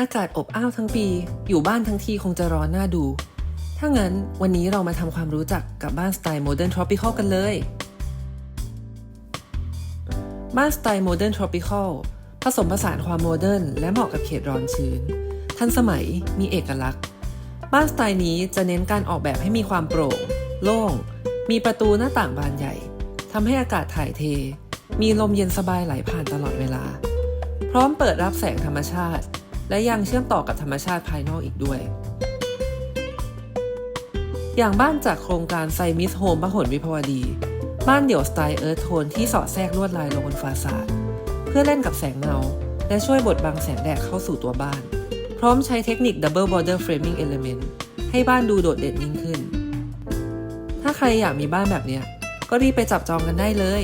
อากาศอบอ้าวทั้งปี อยู่บ้านทั้งทีคงจะร้อนน่าดู ถ้างั้นวันนี้เรามาทำความรู้จักกับบ้านสไตล์โมเดิร์นทรอปิคอลกันเลย บ้านสไตล์โมเดิร์นทรอปิคอลผสมผสานความโมเดิร์นและเหมาะกับเขตร้อนชื้น ทันสมัยมีเอกลักษณ์ บ้านสไตล์นี้จะเน้นการออกแบบให้มีความโปร่ง โล่ง มีประตูหน้าต่างบานใหญ่ทำให้อากาศถ่ายเท มีลมเย็นสบายไหลผ่านตลอดเวลา พร้อมเปิดรับแสงธรรมชาติ และยังเชื่อมต่อกับธรรมชาติภายนอกอีกด้วย อย่างบ้านจากโครงการไซมิสโฮมพหลวิภาวดี บ้านเดี่ยวสไตล์เอิร์ธโทนที่สอดแทรกลวดลายลงบนฟาสาดเพื่อเล่นกับแสงเงา และช่วยบดบังแสงแดดเข้าสู่ตัวบ้าน พร้อมใช้เทคนิค Double Border Framing Element ให้บ้านดูโดดเด่นยิ่งขึ้น ถ้าใครอยากมีบ้านแบบเนี้ยก็รีบไปจับจองกันได้เลย